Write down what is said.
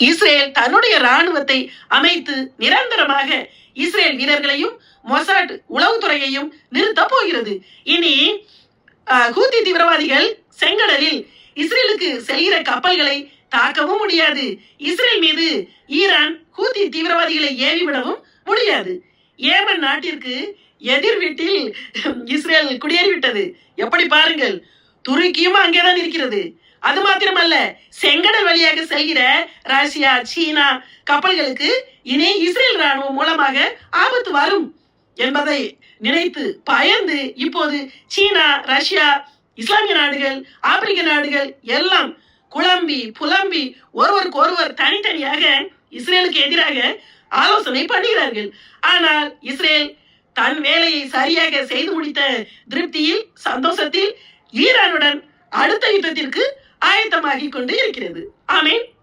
Israel தன்னுடைய ராணுவத்தை அமைத்து நிரந்தரமாக இஸ்ரேல் வீரர்களையும் மொசாட் உளவுத்துறையையும் நிறுத்தப் போகிறது. இனி அஹ், ஹூத்தி தீவிரவாதிகள் செங்கடலில் இஸ்ரேலுக்கு செல்கிற கப்பல்களை தாக்கவும் முடியாது. இஸ்ரேல் மீது ஈரான் ஹூத்தி தீவிரவாதிகளை ஏவிவிடவும் முடியாது. ஏமன் நாட்டிற்கு எதிர் வீட்டில் இஸ்ரேல் குடியேறிவிட்டது. எப்படி பாருங்கள்? துருக்கியும் அங்கேதான் இருக்கிறது. அது மாத்திரமல்ல செங்கடல் வழியாக செல்கிற ரஷ்யா சீனா கப்பல்களுக்கு இனி இஸ்ரேல் ராணுவம் மூலமாக ஆபத்து வரும் என்பதை நினைத்து பயந்து இப்போது சீனா ரஷ்யா இஸ்லாமிய நாடுகள் ஆப்பிரிக்க நாடுகள் எல்லாம் குழம்பி புலம்பி ஒருவருக்கு ஒருவர் தனித்தனியாக இஸ்ரேலுக்கு எதிராக ஆலோசனை பண்ணுகிறார்கள். ஆனால் இஸ்ரேல் தன் வேலையை சரியாக செய்து முடித்த திருப்தியில் சந்தோஷத்தில் ஈரானுடன் அடுத்த யுத்தத்திற்கு ஆயத்தமாகிக் கொண்டு இருக்கிறது. ஆமீன்.